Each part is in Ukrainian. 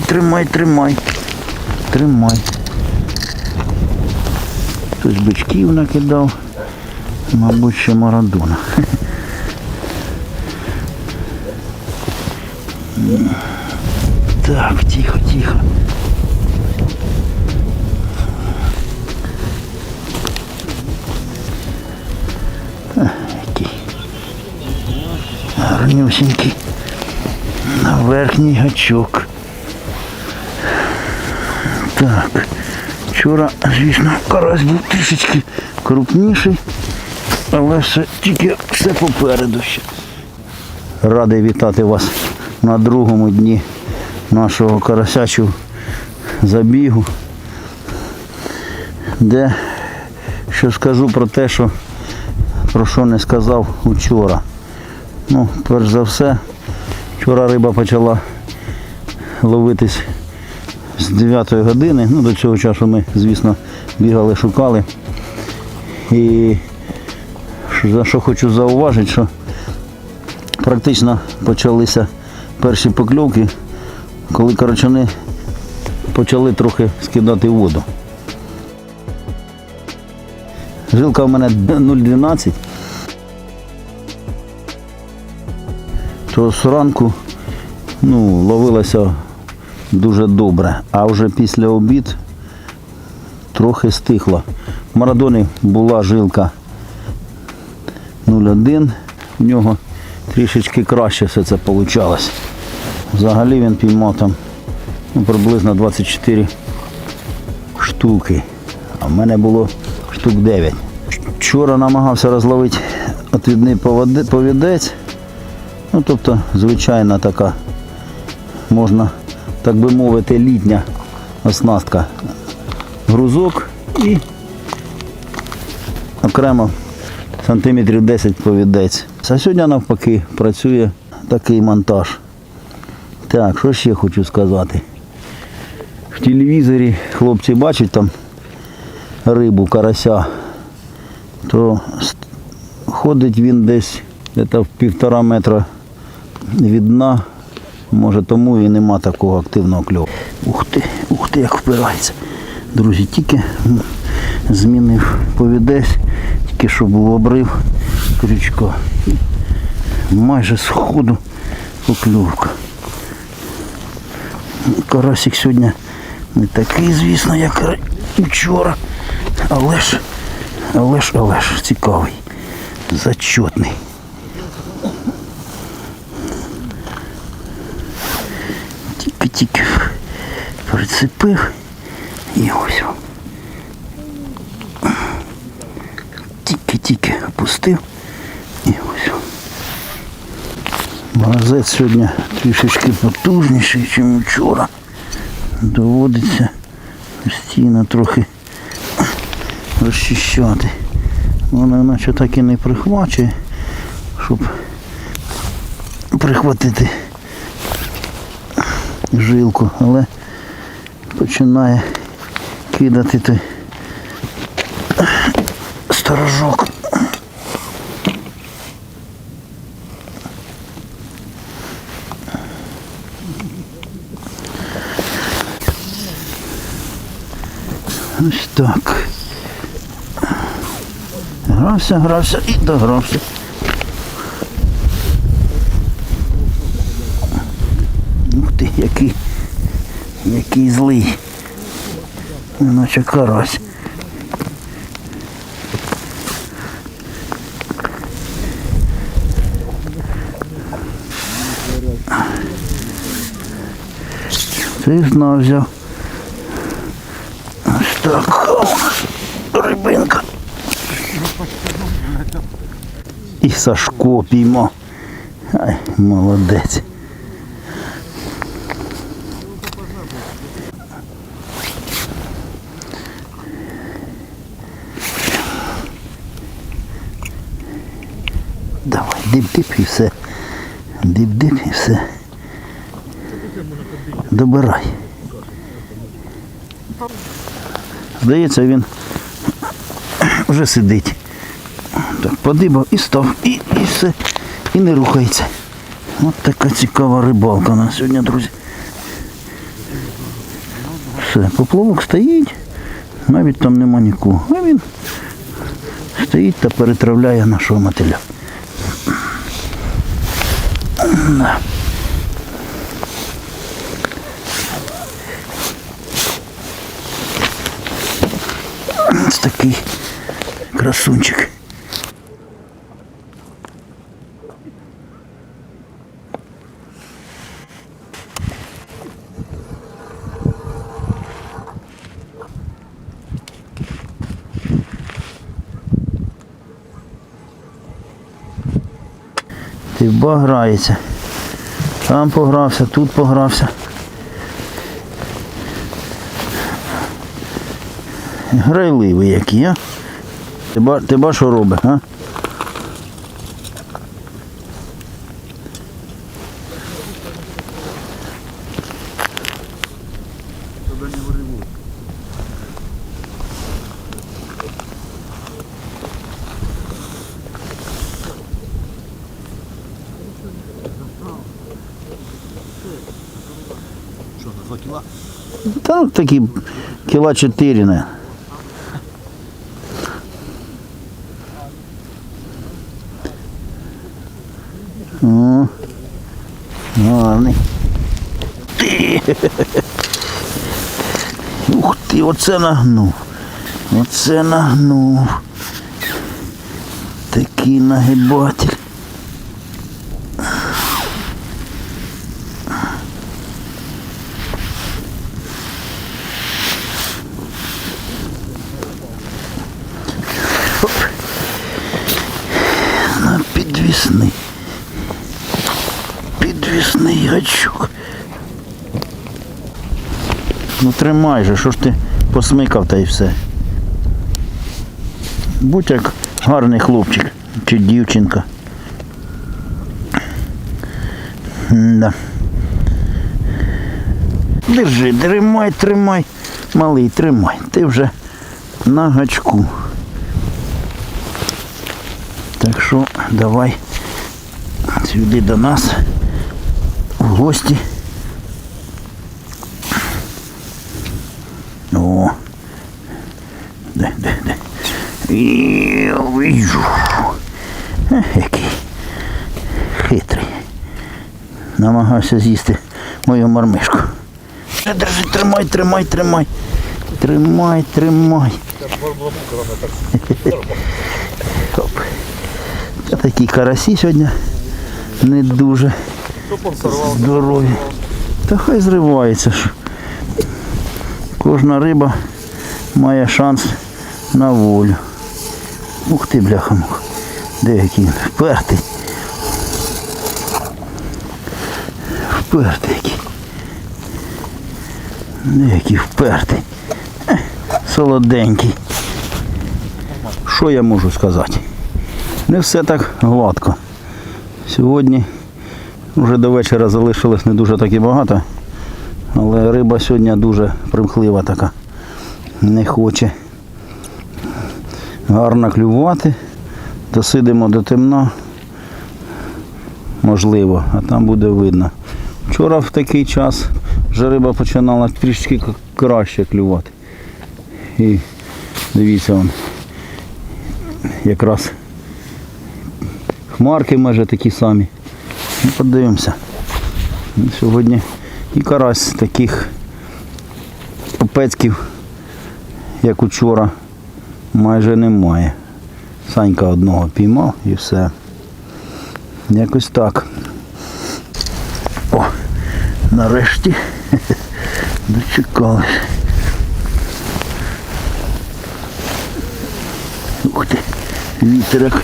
тримай, тримай, тримай. Тримай. Хтось бичків накидав. Мабуть, ще Марадона. Так, тихо, тихо. Який. На верхній гачок. Так. Вчора, звісно, карась був трішечки крупніший, але все тільки все попереду ще. Радий вітати вас на другому дні нашого карасячого забігу, де що скажу про те, що про що не сказав учора. Ну, перш за все, вчора риба почала ловитись з 9 години. Ну, до цього часу ми, звісно, бігали, шукали. І за що хочу зауважити, що практично почалися перші покльовки, коли карачани почали трохи скидати воду. Жилка в мене 0,12. То зранку ну, ловилася дуже добре, а вже після обід трохи стихла. В Марадоні була жилка 0,1, в нього трішечки краще все це вийшло. Взагалі він піймав там ну, приблизно 24 штуки, а в мене було штук 9. Вчора намагався розловити отвідний повідець. Ну, тобто, звичайна така, можна, так би мовити, літня оснастка. Грузок і окремо сантиметрів 10 повідець. А сьогодні навпаки працює такий монтаж. Так, що ще хочу сказати? В телевізорі хлопці бачать там рибу, карася, то ходить він десь десь в півтора метра від дна. Може тому і нема такого активного кльову. Ух ти, ух ти, як впирається. Друзі, тільки змінив повідець, тільки що був обрив крючка. Майже з ходу покльовка. Карасик сьогодні не такий, звісно, як вчора. Але ж, але ж, але ж цікавий. Зачетний. Тільки-тільки прицепив і ось. Тільки-тільки опустив і ось. Магазет сьогодні трішечки потужніший, ніж вчора. Доводиться постійно трохи розчищати. Воно наче так і не прихвачує, щоб прихватити жилку, але починає кидати той сторожок. Ось так. Грався, грався і догрався. Ух ти, який, який злий. Наче карась. Ти знов взяв. Ось так. Рибинка. І Сашко піймав. Ай, молодець. Давай, дип-дип і все. Дип-дип і все. Добирай. Здається, він вже сидить. Так, подибав і став, і, і все. І не рухається. От така цікава рибалка у нас сьогодні, друзі. Все, поплавок стоїть, навіть там нема нікого. А він стоїть та перетравляє нашого мотиля. Да. Ось такий красунчик. Тиба грається. Там погрався, тут погрався. Грайливий який, а? Ти ба що робить, а? Та ну такі кіла 4, не. О. Ух ти, оце нагнув. Оце нагнув. Такий нагибатель. На підвісний. Підвісний гачок. Тримай же, що ж ти посмикав та й все. Будь як гарний хлопчик чи дівчинка. Да. Держи, тримай, тримай. Малий, тримай. Ти вже на гачку. Так що давай сюди до нас в гості. О. Де, де, де. І вижу. Ех, Який хитрий. Намагався з'їсти мою мармишку. Держи, тримай, тримай, тримай. Тримай, тримай. Оп. Та такі карасі сьогодні не дуже здорові. Та хай зривається ж. Кожна риба має шанс на волю. Ух ти, бляха мух. Де який він? Впертий. Впертий який. Де який впертий. Солоденький. Що я можу сказати? Не все так гладко. Сьогодні вже до вечора залишилось не дуже так і багато, але риба сьогодні дуже примхлива така. Не хоче гарно клювати. Досидимо до темна. Можливо, а там буде видно. Вчора в такий час вже риба починала трішки краще клювати. І дивіться вон, якраз хмарки майже такі самі. Ну, подивимося. Сьогодні і карась таких попецьків, як учора, майже немає. Санька одного піймав і все. Якось так. О, нарешті дочекались. Ух ти, вітер як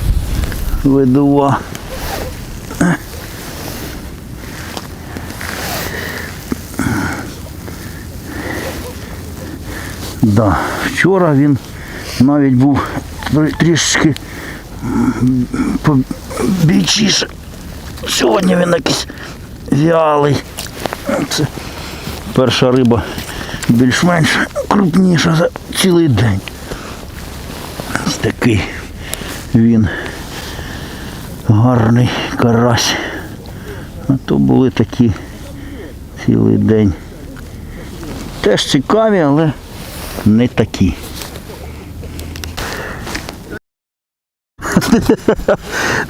видува. Да, вчора він навіть був трі- трішки. Сьогодні він якийсь вялий. Це перша риба більш-менш крупніша за цілий день. Такий він гарний карась. А то були такі цілий день. Теж цікаві, але не такі.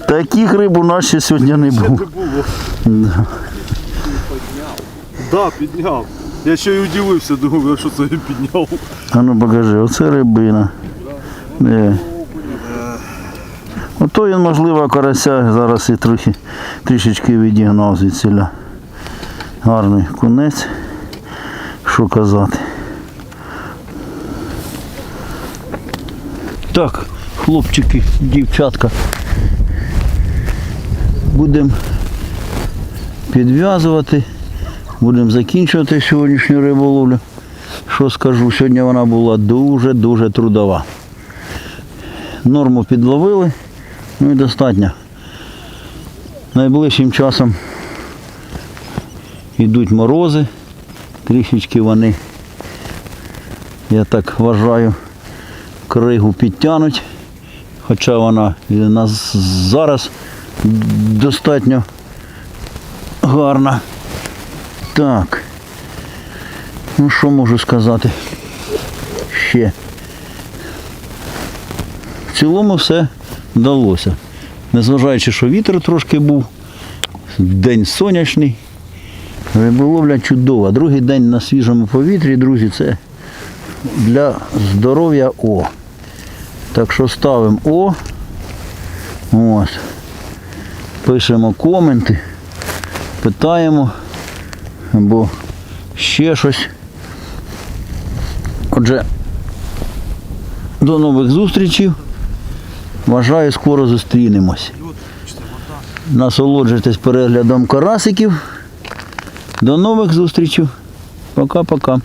Таких риб у нас ще сьогодні не було. Не було. Да. Да, підняв. Я ще й удивився, думав, що це він підняв. А ну покажи, оце рибина. Де? Ото він, можливо, карася зараз і трохи трішечки відігнав звідсіля. Гарний кунець. Що казати. Так, хлопчики, дівчатка. Будемо підв'язувати. Будемо закінчувати сьогоднішню риболовлю. Що скажу, сьогодні вона була дуже-дуже трудова. Норму підловили, ну і достатньо. Найближчим часом йдуть морози, трішечки вони, я так вважаю, кригу підтягнуть, хоча вона нас зараз достатньо гарна. Так. Ну що можу сказати? Ще. В цілому все вдалося. Незважаючи, що вітер трошки був, день сонячний, риболовля чудова. Другий день на свіжому повітрі, друзі, це для здоров'я О. Так що ставимо О. Ось. Пишемо коменти, питаємо або ще щось. Отже, до нових зустрічей. Вважаю, скоро зустрінемось. Насолоджуйтесь переглядом карасиків. До нових зустрічей. Пока-пока.